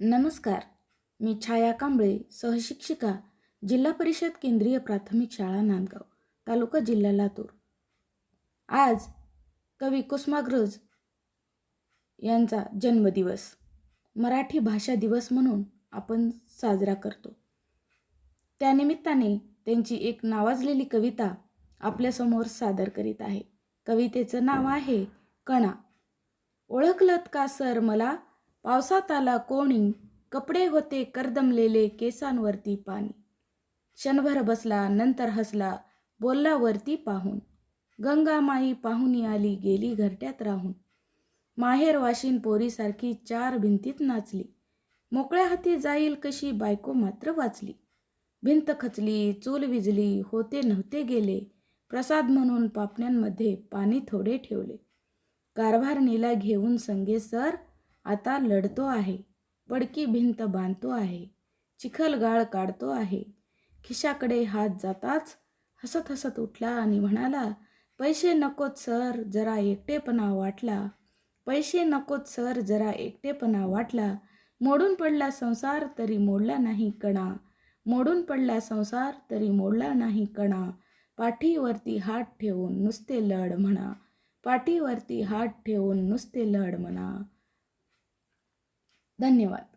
नमस्कार. मी छाया कांबळे सहशिक्षिका जिल्हा परिषद केंद्रीय प्राथमिक शाळा नांदगाव तालुका जिल्हा लातूर. आज कवी कुसुमाग्रज यांचा जन्मदिवस मराठी भाषा दिवस म्हणून आपण साजरा करतो. त्यानिमित्ताने त्यांची एक नावाजलेली कविता आपल्यासमोर सादर करीत आहे. कवितेचं नाव आहे कणा. ओळखलत का सर मला? पावसात आला कोणी कपडे होते करदमलेले केसांवरती पाणी. क्षणभर बसला नंतर हसला बोलला वरती पाहून. गंगामाई पाहुणी आली गेली घरट्यात राहून. माहेर वाशिन पोरीसारखी चार भिंतीत नाचली. मोकळ्या हाती जाईल कशी बायको मात्र वाचली. भिंत खचली चूल विजली होते नव्हते गेले. प्रसाद म्हणून पापण्यांमध्ये पाणी थोडे ठेवले. कारभारणीला घेऊन संगे सर आता लढतो आहे. पडकी भिंत बांधतो आहे. चिखल गाळ काढतो आहे. खिशाकडे हात जाताच हसत हसत उठला आणि म्हणाला पैसे नकोत सर जरा एकटेपणा वाटला. पैसे नकोत सर जरा एकटेपणा वाटला. मोडून पडला संसार तरी मोडला नाही कणा. मोडून पडला संसार तरी मोडला नाही कणा. पाठीवरती हात ठेवून नुसते लढ म्हणा. पाठीवरती हात ठेवून नुसते लढ म्हणा. धन्यवाद.